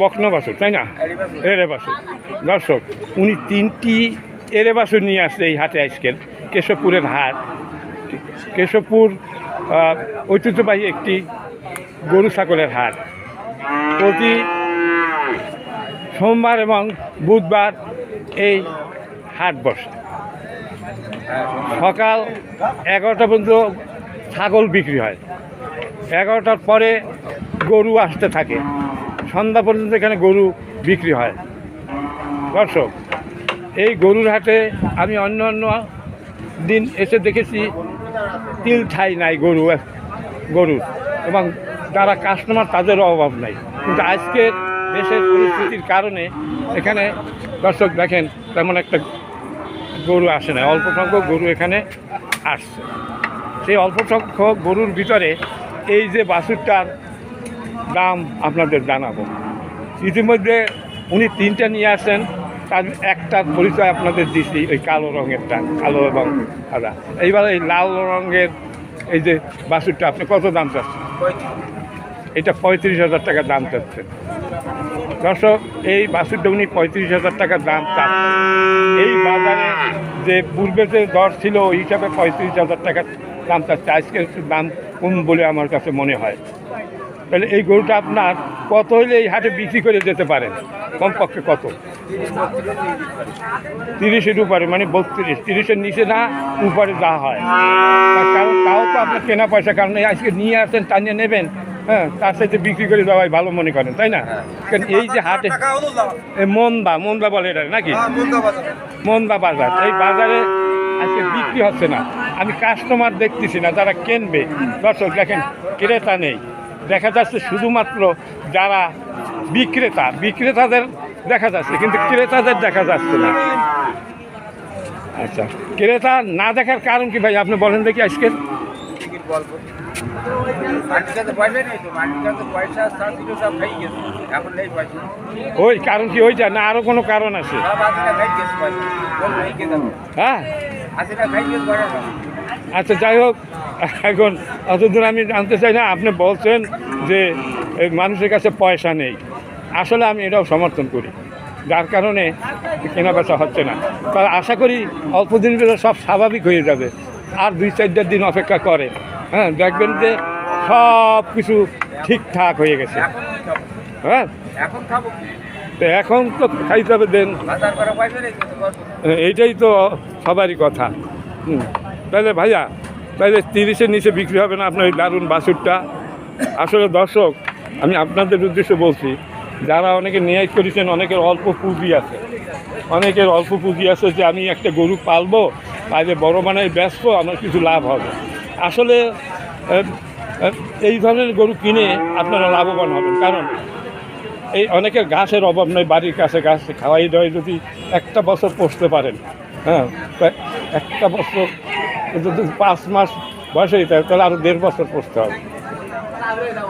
বকনা বাসুর তাই না? এরে বাসুর। দর্শক, উনি তিনটি এরে বাসুর নিয়ে আসছে এই হাটে আজকের, কেশবপুরের হাট। কেশবপুর ঐতিহ্যবাহী একটি গরু ছাগলের হাট। প্রতি সোমবার এবং বুধবার এই হাট বসে। সকাল এগারোটা পর্যন্ত ছাগল বিক্রি হয়। এগারোটার পরে গরু আসতে থাকে। সন্ধ্যা পর্যন্ত এখানে গরু বিক্রি হয়। দর্শক, এই গরুর হাটে আমি অন্য অন্য দিন এসে দেখেছি, তিল ঠাই নাই গরু গরুর এবং যারা কাস্টমার তাদেরও অভাব নাই। কিন্তু আজকে দেশের পরিস্থিতির কারণে এখানে দর্শক দেখেন, তেমন একটা গরু আসে না অল্প সংখ্যক গরু এখানে আসছে। সেই অল্প সংখ্যক গরুর ভিতরে এই যে বাছুরটার দাম আপনাদের জানাব। ইতিমধ্যে উনি তিনটা নিয়ে আসেন, তার একটার পরিচয় আপনাদের দিছি, ওই কালো রঙেরটা, কালো এবং সাদা। এইবার এই লাল রঙের এই যে বাছুরটা আপনি কত দাম চাচ্ছেন? এটা পঁয়ত্রিশ হাজার টাকা দাম চাচ্ছে। দর্শক, এই বাসুরটা উনি পঁয়ত্রিশ হাজার টাকা দাম চাচ্ছে। এই বাজারে যে পূর্বে যে দর ছিল, ওই হিসাবে পঁয়ত্রিশ হাজার টাকা দাম চাচ্ছে। আজকে দাম কম বলে আমার কাছে মনে হয়। তাহলে এই গরুটা আপনার কত হলে এই হাটে বিক্রি করে যেতে পারেন? কমপক্ষে কত? তিরিশের উপরে মানে বত্রিশ। তিরিশের নিচে না উপরে যা হয়। কারণ তাও তো আপনার কেনা পয়সা কারণ আজকে নিয়ে আসেন টানিয়ে নেবেন হ্যাঁ তার সাথে বিক্রি করে দেওয়াই ভালো মনে করেন তাই না? কারণ এই যে হাটে এই মন্দা মন্দা বলে এটা নাকি? মন্দা বাজার। এই বাজারে আজকে বিক্রি হচ্ছে না। আমি কাস্টমার দেখতেছি না যারা কিনবে। দর্শক দেখেন ক্রেতা নেই। দেখা যাচ্ছে শুধুমাত্র যারা বিক্রেতা বিক্রেতাদের দেখা যাচ্ছে কিন্তু ক্রেতাদের দেখা যাচ্ছে না। আচ্ছা ক্রেতা না দেখার কারণ কি ভাই? আপনি বলেন দেখি আজকে টিকিট গল্প মাটির কাছে পয়সা নেই তো মাটির কাছে পয়সা সব ছিল সব খাই গেছে এখন নেই পয়সা ওই কারণ কি ওইটা না আরও কোনো কারণ আছে? হ্যাঁ। আচ্ছা যাই হোক। এখন অতদূর আমি জানতে চাই না, আপনি বলছেন যে মানুষের কাছে পয়সা নেই। আসলে আমি এটাও সমর্থন করি। যার কারণে কেনা বেচা হচ্ছে না। তবে আশা করি অল্প ভিতরে সব স্বাভাবিক হয়ে যাবে। আর দুই চারটা দিন অপেক্ষা করে। হ্যাঁ দেখবেন যে সব কিছু ঠিকঠাক হয়ে গেছে। হ্যাঁ? এখন তো খাইতে হবে দেন। এইটাই তো সবারই কথা। হুম। তাহলে ভাইয়া তাহলে তিরিশের নিচে বিক্রি হবে না আপনার এই দারুণ বাছুরটা। আসলে দর্শক, আমি আপনাদের উদ্দেশ্যে বলছি, যারা অনেকে ন্যায় করেছেন, অনেকের অল্প পুঁজি আছে। অনেকের অল্প পুঁজি আছে যে আমি একটা গরু পালবো পাইলে বড় মানায় ব্যস্ত, আমার কিছু লাভ হবে। আসলে এই ধরনের গরু কিনে আপনারা লাভবান হবেন। কারণ, এই অনেকের ঘাসের অভাব নয় বাড়ির কাছে গাছ খাওয়াই দেওয়াই যদি একটা বছর পুষতে পারেন হ্যাঁ একটা বছর যদি পাঁচ মাস বয়স হয়ে যায় তাহলে আরও দেড় বছর পড়তে হবে।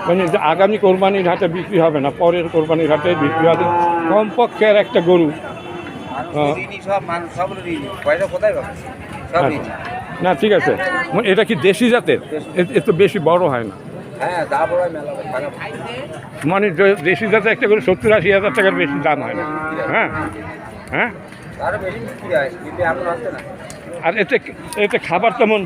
মানে আগামী কোরবানির হাটে বিক্রি হবে না পরের কোরবানির হাটে বিক্রি হবে। কমপক্ষে আর একটা গরু। হ্যাঁ। না ঠিক আছে। মানে এটা কি দেশি জাতের? এ- এ তো বেশি বড় হয় না। হ্যাঁ মানে দেশি জাতের একটা গরু সত্তর আশি হাজার টাকার বেশি দাম হয় না। হ্যাঁ। হ্যাঁ। আরও হয় না এতে এতে খাবার তেমন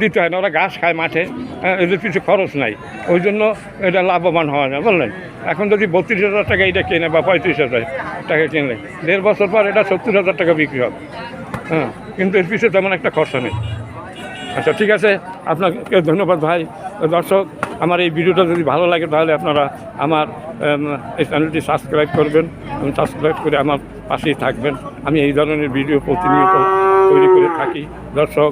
দিতে হয় না ওরা ঘাস খায় মাঠে হ্যাঁ, এদের কিছু খরচ নাই। ওই জন্য এটা লাভবান হওয়া যায় বললেন এখন যদি বত্রিশ হাজার টাকা এটা কেনে বা পঁয়ত্রিশ হাজার টাকা কিনলে দেড় বছর পর এটা সত্তর হাজার টাকা বিক্রি হবে। হ্যাঁ কিন্তু এর পিছনে তেমন একটা খরচা নেই। আচ্ছা ঠিক আছে আপনাকে ধন্যবাদ ভাই। দর্শক আমার এই ভিডিওটা যদি ভালো লাগে তাহলে আপনারা আমার এই চ্যানেলটি সাবস্ক্রাইব করবেন এবং সাবস্ক্রাইব করে আমার পাশেই থাকবেন। আমি এই ধরনের ভিডিও প্রতিনিয়ত থাকি। দর্শক,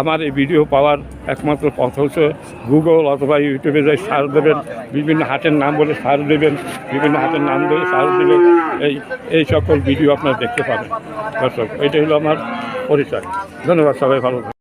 আমার এই ভিডিও পাওয়ার একমাত্র পথ হচ্ছে গুগল অথবা ইউটিউবে যাই সার দেবেন, বিভিন্ন হাটের নাম বলে সার দেবেন, বিভিন্ন হাটের নাম বলে সার দিলে এই এই সকল ভিডিও আপনারা দেখতে পাবেন। দর্শক, এটাই হলো আমার পরিচয়। ধন্যবাদ সবাই, ভালো।